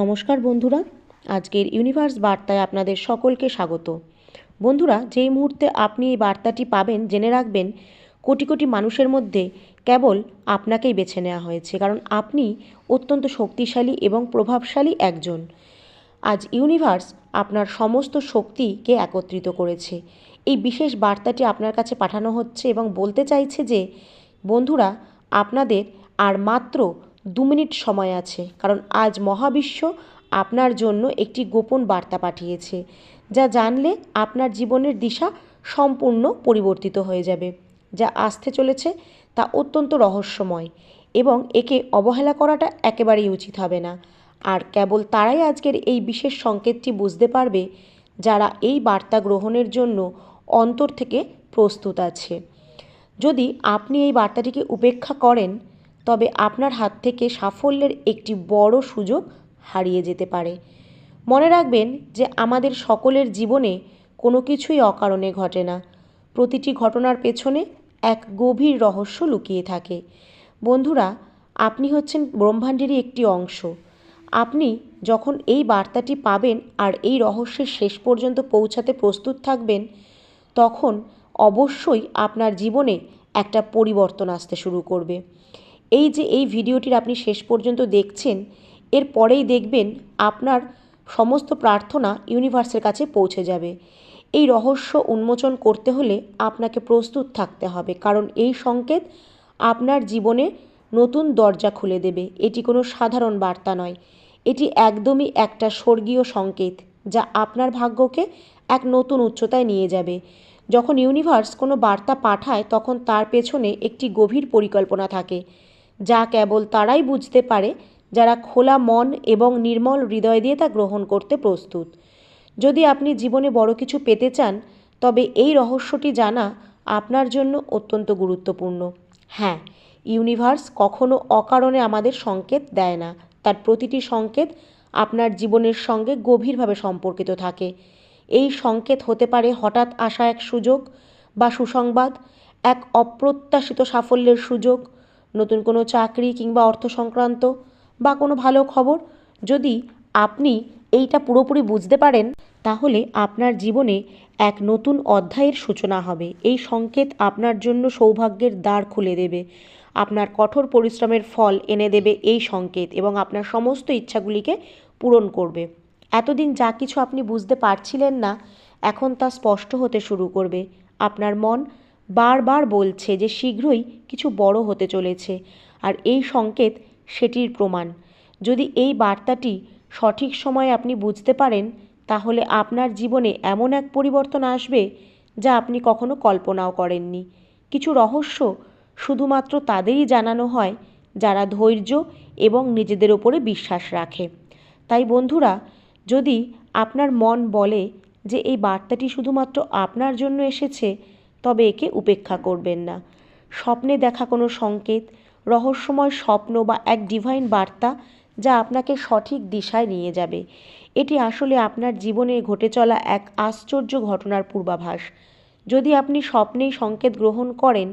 নমস্কার বন্ধুরা, আজকের ইউনিভার্স বার্তায় আপনাদের সকলকে স্বাগত। বন্ধুরা, যেই মুহূর্তে আপনি এই বার্তাটি পাবেন, জেনে রাখবেন, কোটি কোটি মানুষের মধ্যে কেবল আপনাকেই বেছে নেওয়া হয়েছে, কারণ আপনি অত্যন্ত শক্তিশালী এবং প্রভাবশালী একজন। আজ ইউনিভার্স আপনার সমস্ত শক্তিকে একত্রিত করেছে। এই বিশেষ বার্তাটি আপনার কাছে পাঠানো হচ্ছে এবং বলতে চাইছে যে, বন্ধুরা, আপনাদের আর মাত্র দু মিনিট সময় আছে, কারণ আজ মহাবিশ্ব আপনার জন্য একটি গোপন বার্তা পাঠিয়েছে, যা জানলে আপনার জীবনের দিশা সম্পূর্ণ পরিবর্তিত হয়ে যাবে, যা আসতে চলেছে তা অত্যন্ত রহস্যময় এবং একে অবহেলা করাটা একেবারেই উচিত হবে না। আর কেবল তারাই আজকের এই বিশেষ সংকেতটি বুঝতে পারবে যারা এই বার্তা গ্রহণের জন্য অন্তর থেকে প্রস্তুত আছে। যদি আপনি এই বার্তাটিকে উপেক্ষা করেন তবে আপনার হাত থেকে সাফল্যের একটি বড় সুযোগ হারিয়ে যেতে পারে। মনে রাখবেন যে আমাদের সকলের জীবনে কোনো কিছুই অকারণে ঘটে না। প্রতিটি ঘটনার পেছনে এক গভীর রহস্য লুকিয়ে থাকে। বন্ধুরা, আপনি হচ্ছেন ব্রহ্মাণ্ডেরই একটি অংশ। আপনি যখন এই বার্তাটি পাবেন আর এই রহস্যের শেষ পর্যন্ত পৌঁছাতে প্রস্তুত থাকবেন, তখন অবশ্যই আপনার জীবনে একটা পরিবর্তন আসতে শুরু করবে। এই যে এই ভিডিওটির আপনি শেষ পর্যন্ত দেখছেন, এর পরেই দেখবেন আপনার সমস্ত প্রার্থনা ইউনিভার্সের কাছে পৌঁছে যাবে। এই রহস্য উন্মোচন করতে হলে আপনাকে প্রস্তুত থাকতে হবে, কারণ এই সংকেত আপনার জীবনে নতুন দরজা খুলে দেবে। এটি কোনো সাধারণ বার্তা নয়। এটি একদমই একটা স্বর্গীয় সংকেত, যা আপনার ভাগ্যকে এক নতুন উচ্চতায় নিয়ে যাবে। যখন ইউনিভার্স কোনো বার্তা পাঠায়, তখন তার পেছনে একটি গভীর পরিকল্পনা থাকে। যা কেবল তারাই বুঝতে পারে, যারা খোলা মন এবং নির্মল হৃদয় দিয়ে তা গ্রহণ করতে প্রস্তুত। যদি আপনি জীবনে বড় কিছু পেতে চান, তবে এই রহস্যটি জানা আপনার জন্য অত্যন্ত গুরুত্বপূর্ণ। হ্যাঁ ইউনিভার্স কখনো অকারণে আমাদের সংকেত দেয় না। তার প্রতিটি সংকেত আপনার জীবনের সঙ্গে গভীরভাবে সম্পর্কিত থাকে। এই সংকেত হতে পারে হঠাৎ আসা এক সুযোগ বা সুসংবাদ, এক অপ্রত্যাশিত সাফল্যের সুযোগ নতুন কোনো চাকরি কিংবা অর্থ সংক্রান্ত বা কোনো ভালো খবর যদি আপনি এইটা পুরোপুরি বুঝতে পারেন, তাহলে আপনার জীবনে এক নতুন অধ্যায়ের সূচনা হবে। এই সংকেত আপনার জন্য সৌভাগ্যের দ্বার খুলে দেবে। আপনার কঠোর পরিশ্রমের ফল এনে দেবে এই সংকেত এবং আপনার সমস্ত ইচ্ছাগুলিকে পূরণ করবে। এতদিন যা কিছু আপনি বুঝতে পারছিলেন না, এখন তা স্পষ্ট হতে শুরু করবে। আপনার মন বারবার বলছে যে শীঘ্রই কিছু বড় হতে চলেছে, আর এই সংকেত সেটির প্রমাণ। যদি এই বার্তাটি সঠিক সময়ে আপনি বুঝতে পারেন, তাহলে আপনার জীবনে এমন এক পরিবর্তন আসবে যা আপনি কখনো কল্পনাও করেননি। কিছু রহস্য শুধুমাত্র তাদেরই জানানো হয় যারা ধৈর্য এবং নিজেদের ওপরে বিশ্বাস রাখে। তাই বন্ধুরা, যদি আপনার মন বলে যে এই বার্তাটি শুধুমাত্র আপনার জন্য এসেছে তবে একে উপেক্ষা করবেন না। স্বপ্নে দেখা কোনো সংকেত, রহস্যময় স্বপ্ন বা এক ডিভাইন বার্তা যা আপনাকে সঠিক দিশায় নিয়ে যাবে। এটি আসলে আপনার জীবনে ঘটে চলা এক আশ্চর্য ঘটনার পূর্বাভাস। যদি আপনি স্বপ্নেই সংকেত গ্রহণ করেন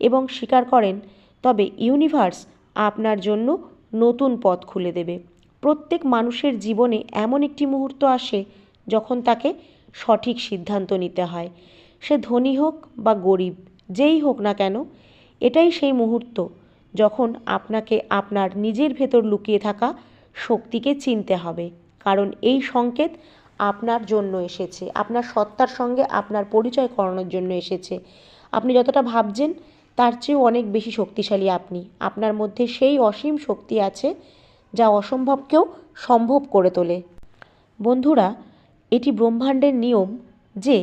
এবং স্বীকার করেন, তবে ইউনিভার্স আপনার জন্য নতুন পথ খুলে দেবে। প্রত্যেক মানুষের জীবনে এমন একটি মুহূর্ত আসে যখন তাকে সঠিক সিদ্ধান্ত নিতে হয়। সে ধনী হোক বা গরিব, যেই হোক না কেন, এটাই সেই মুহূর্ত যখন আপনাকে আপনার নিজের ভেতর লুকিয়ে থাকা শক্তিকে চিনতে হবে। কারণ এই সংকেত আপনার জন্য এসেছে, আপনার সত্তার সঙ্গে আপনার পরিচয় করানোর জন্য এসেছে। আপনি যতটা ভাবছেন, তার চেয়েও অনেক বেশি শক্তিশালী আপনি। আপনার মধ্যে সেই অসীম শক্তি আছে যা অসম্ভবকেও সম্ভব করে তোলে। বন্ধুরা, এটি ব্রহ্মাণ্ডের নিয়ম যে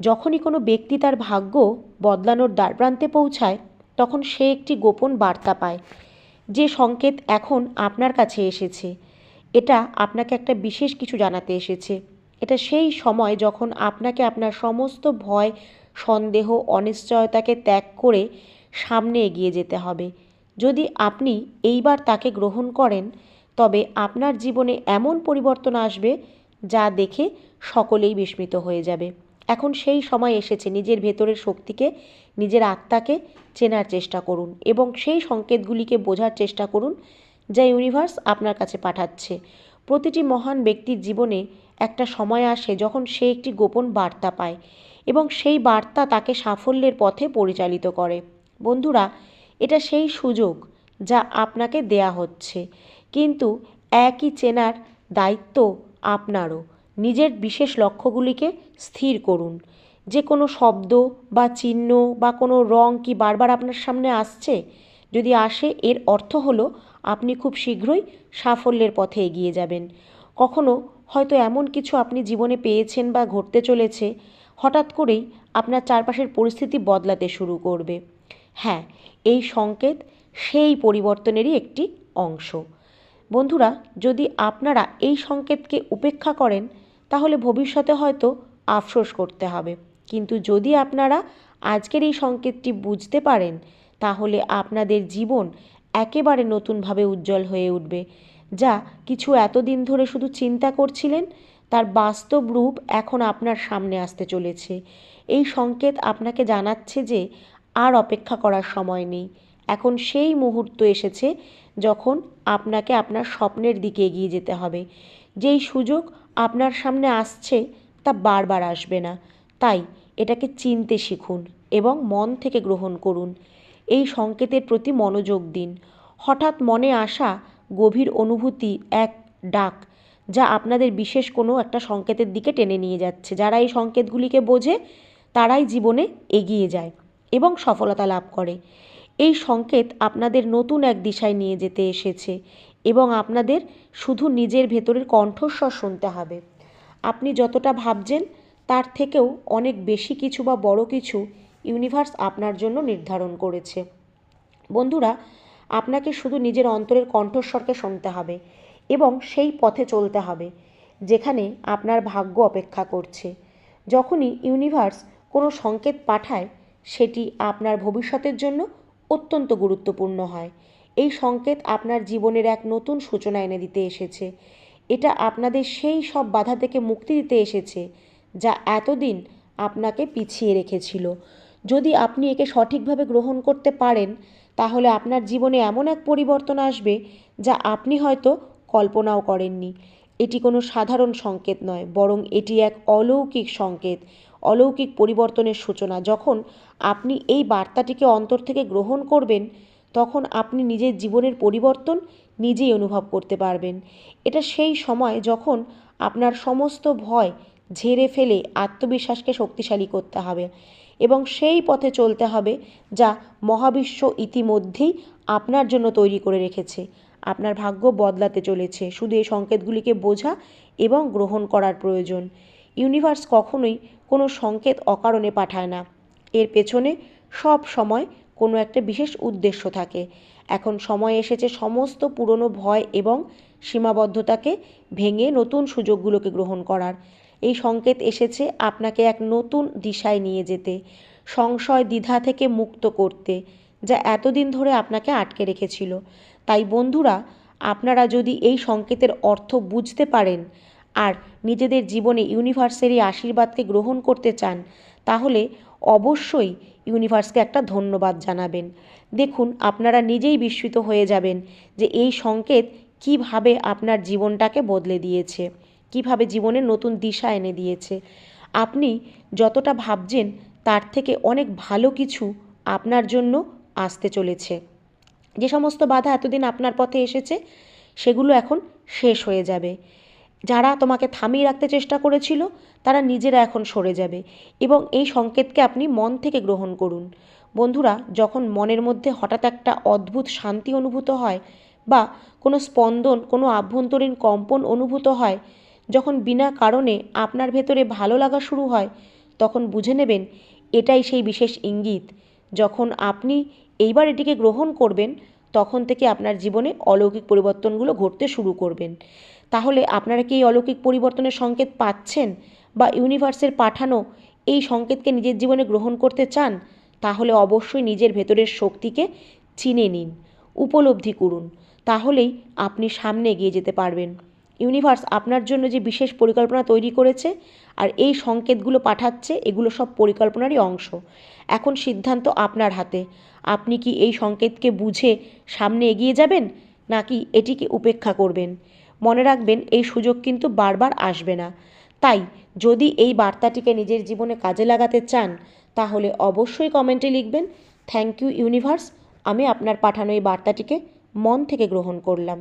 যখনই কোনো ব্যক্তি তার ভাগ্য বদলানোর দ্বারপ্রান্তে পৌঁছায়, তখন সে একটি গোপন বার্তা পায়, যে সংকেত এখন আপনার কাছে এসেছে। এটা আপনাকে একটা বিশেষ কিছু জানাতে এসেছে। এটা সেই সময় যখন আপনাকে আপনার সমস্ত ভয়, সন্দেহ, অনিশ্চয়তাকে ত্যাগ করে সামনে এগিয়ে যেতে হবে। যদি আপনি এইবার তাকে গ্রহণ করেন, তবে আপনার জীবনে এমন পরিবর্তন আসবে যা দেখে সকলেই বিস্মিত হয়ে যাবে। এখন সেই সময় এসেছে। নিজের ভেতরের শক্তিকে, নিজের আত্মাকে চেনার চেষ্টা করুন এবং সেই সংকেতগুলিকে বোঝার চেষ্টা করুন যা ইউনিভার্স আপনার কাছে পাঠাচ্ছে। প্রতিটি মহান ব্যক্তির জীবনে একটা সময় আসে যখন সে একটি গোপন বার্তা পায় এবং সেই বার্তা তাকে সাফল্যের পথে পরিচালিত করে। বন্ধুরা, এটা সেই সুযোগ যা আপনাকে দেয়া হচ্ছে। কিন্তু একই চেনার দায়িত্ব আপনারও। নিজের বিশেষ লক্ষ্যগুলিকে স্থির করুন। যে কোনো শব্দ বা চিহ্ন বা কোনো রং কি বারবার আপনার সামনে আসছে? যদি আসে, এর অর্থ হলো আপনি খুব শীঘ্রই সাফল্যের পথে এগিয়ে যাবেন। কখনো হয়তো এমন কিছু আপনি জীবনে পেয়েছেন বা ঘটতে চলেছে, হঠাৎ করেই আপনার চারপাশের পরিস্থিতি বদলাতে শুরু করবে। হ্যাঁ এই সংকেত সেই পরিবর্তনেরই একটি অংশ। বন্ধুরা, যদি আপনারা এই সংকেতকে উপেক্ষা করেন তাহলে ভবিষ্যতে হয়তো আফসোস করতে হবে। কিন্তু যদি আপনারা আজকের এই সংকেতটি বুঝতে পারেন, তাহলে আপনাদের জীবন একেবারে নতুনভাবে উজ্জ্বল হয়ে উঠবে, যা কিছু এতদিন ধরে শুধু চিন্তা করছিলেন, তার বাস্তব রূপ এখন আপনার সামনে আসতে চলেছে। এই সংকেত আপনাকে জানাচ্ছে যে আর অপেক্ষা করার সময় নেই। এখন সেই মুহূর্ত এসেছে যখন আপনাকে আপনার স্বপ্নের দিকে এগিয়ে যেতে হবে। যেই সুযোগ আপনার সামনে আসছে তা বারবার আসবে না। তাই এটাকে চিনতে শিখুন এবং মন থেকে গ্রহণ করুন। এই সংকেতের প্রতি মনোযোগ দিন। হঠাৎ মনে আসা গভীর অনুভূতি এক ডাক যা আপনাদের বিশেষ কোনো একটা সংকেতের দিকে টেনে নিয়ে যাচ্ছে। যারা এই সংকেতগুলিকে বোঝে, তারাই জীবনে এগিয়ে যায় এবং সফলতা লাভ করে। এই সংকেত আপনাদের নতুন এক দিশায় নিয়ে যেতে এসেছে এবং আপনাদের শুধু নিজের ভেতরের কণ্ঠস্বর শুনতে হবে। আপনি যতটা ভাবছেন, তার থেকেও অনেক বেশি কিছু বা বড় কিছু ইউনিভার্স আপনার জন্য নির্ধারণ করেছে। বন্ধুরা, আপনাকে শুধু নিজের অন্তরের কণ্ঠস্বরকে শুনতে হবে এবং সেই পথে চলতে হবে, যেখানে আপনার ভাগ্য অপেক্ষা করছে। যখনই ইউনিভার্স কোনো সংকেত পাঠায়, সেটি আপনার ভবিষ্যতের জন্য অত্যন্ত গুরুত্বপূর্ণ হয়। এই সংকেত আপনার জীবনের এক নতুন সূচনা এনে দিতে এসেছে। এটা আপনাদের সেই সব বাধা থেকে মুক্তি দিতে এসেছে, যা এতদিন আপনাকে পিছিয়ে রেখেছিল। যদি আপনি একে সঠিকভাবে গ্রহণ করতে পারেন, তাহলে আপনার জীবনে এমন এক পরিবর্তন আসবে, যা আপনি হয়তো কল্পনাও করেননি। এটি কোনো সাধারণ সংকেত নয়, বরং এটি এক অলৌকিক সংকেত, অলৌকিক পরিবর্তনের সূচনা। যখন আপনি এই বার্তাটিকে অন্তর থেকে গ্রহণ করবেন তখন আপনি নিজের জীবনের পরিবর্তন নিজেই অনুভব করতে পারবেন। এটা সেই সময় যখন আপনার সমস্ত ভয় ঝেড়ে ফেলে আত্মবিশ্বাসকে শক্তিশালী করতে হবে এবং সেই পথে চলতে হবে যা মহাবিশ্ব ইতিমধ্যেই আপনার জন্য তৈরি করে রেখেছে। আপনার ভাগ্য বদলাতে চলেছে। শুধু এই সংকেতগুলিকে বোঝা এবং গ্রহণ করার প্রয়োজন। ইউনিভার্স কখনোই কোনো সংকেত অকারণে পাঠায় না। এর পেছনে সব সময় কোনো একটা বিশেষ উদ্দেশ্য থাকে। এখন সময় এসেছে সমস্ত পুরনো ভয় এবং সীমাবদ্ধতাকে ভেঙে নতুন সুযোগগুলোকে গ্রহণ করার। এই সংকেত এসেছে আপনাকে এক নতুন দিশায় নিয়ে যেতে, সংশয় দ্বিধা থেকে মুক্ত করতে, যা এতদিন ধরে আপনাকে আটকে রেখেছিল। তাই বন্ধুরা, আপনারা যদি এই সংকেতের অর্থ বুঝতে পারেন আর নিজেদের জীবনে ইউনিভার্সের এই আশীর্বাদকে গ্রহণ করতে চান, তাহলে অবশ্যই ইউনিভার্সকে একটা ধন্যবাদ জানাবেন। দেখুন, আপনারা নিজেই বিস্মিত হয়ে যাবেন যে এই সংকেত কীভাবে আপনার জীবনটাকে বদলে দিয়েছে, কীভাবে জীবনে নতুন দিশা এনে দিয়েছে। আপনি যতটা ভাবছেন, তার থেকে অনেক ভালো কিছু আপনার জন্য আসতে চলেছে। যে সমস্ত বাধা এতদিন আপনার পথে এসেছে, সেগুলো এখন শেষ হয়ে যাবে। যারা তোমাকে থামিয়ে রাখতে চেষ্টা করেছিল, তারা নিজেরা এখন সরে যাবে এবং এই সংকেতকে আপনি মন থেকে গ্রহণ করুন। বন্ধুরা, যখন মনের মধ্যে হঠাৎ একটা অদ্ভুত শান্তি অনুভূত হয় বা কোনো স্পন্দন, কোনো আভ্যন্তরীণ কম্পন অনুভূত হয়, যখন বিনা কারণে আপনার ভেতরে ভালো লাগা শুরু হয়, তখন বুঝে নেবেন এটাই সেই বিশেষ ইঙ্গিত। যখন আপনি এইবার এটিকে গ্রহণ করবেন, তখন থেকে আপনার জীবনে অলৌকিক পরিবর্তনগুলো ঘটতে শুরু করবেন। তাহলে আপনারা কি এই অলৌকিক পরিবর্তনের সংকেত পাচ্ছেন বা ইউনিভার্সের পাঠানো এই সংকেতকে নিজের জীবনে গ্রহণ করতে চান? তাহলে অবশ্যই নিজের ভেতরের শক্তিকে চিনে নিন, উপলব্ধি করুন। তাহলেই আপনি সামনে এগিয়ে যেতে পারবেন। ইউনিভার্স আপনার জন্য যে বিশেষ পরিকল্পনা তৈরি করেছে আর এই সংকেতগুলো পাঠাচ্ছে, এগুলো সব পরিকল্পনারই অংশ। এখন সিদ্ধান্ত আপনার হাতে। আপনি কি এই সংকেতকে বুঝে সামনে এগিয়ে যাবেন, নাকি এটিকে উপেক্ষা করবেন? মনে রাখবেন, এই সুযোগ কিন্তু বারবার আসবে না। তাই, যদি এই বার্তাটিকে নিজের জীবনে কাজে লাগাতে চান, তাহলে অবশ্যই কমেন্টে লিখবেন, থ্যাংক ইউ ইউনিভার্স, আমি আপনার পাঠানো এই বার্তাটিকে মন থেকে গ্রহণ করলাম।